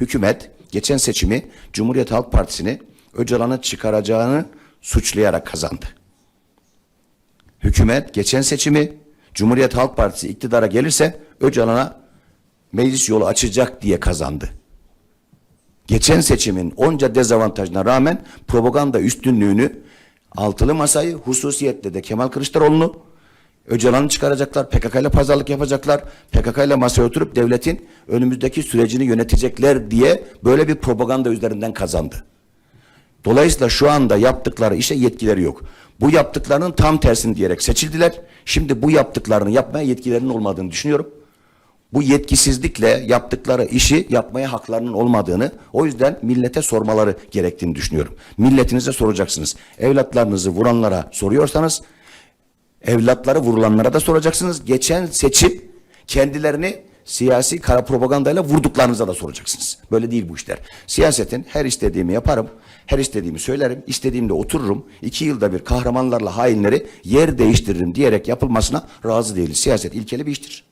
Hükümet geçen seçimi Cumhuriyet Halk Partisi'ni Öcalan'ı çıkaracağını suçlayarak kazandı. Hükümet geçen seçimi Cumhuriyet Halk Partisi iktidara gelirse Öcalan'a meclis yolu açacak diye kazandı. Geçen seçimin onca dezavantajına rağmen propaganda üstünlüğünü altılı masayı hususiyetle de Kemal Kılıçdaroğlu'nu Öcalan'ı çıkaracaklar, PKK ile pazarlık yapacaklar, PKK ile masaya oturup devletin önümüzdeki sürecini yönetecekler diye böyle bir propaganda üzerinden kazandı. Dolayısıyla şu anda yaptıkları işe yetkileri yok. Bu yaptıklarının tam tersini diyerek seçildiler. Şimdi bu yaptıklarını yapmaya yetkilerinin olmadığını düşünüyorum. Bu yetkisizlikle yaptıkları işi yapmaya haklarının olmadığını, o yüzden millete sormaları gerektiğini düşünüyorum. Milletinize soracaksınız. Evlatlarınızı vuranlara soruyorsanız, evlatları vurulanlara da soracaksınız. Geçen seçim kendilerini siyasi kara propagandayla vurduklarınıza da soracaksınız. Böyle değil bu işler. Siyasetin her istediğimi yaparım, her istediğimi söylerim, istediğimde otururum. İki yılda bir kahramanlarla hainleri yer değiştiririm diyerek yapılmasına razı değiliz. Siyaset ilkeli bir iştir.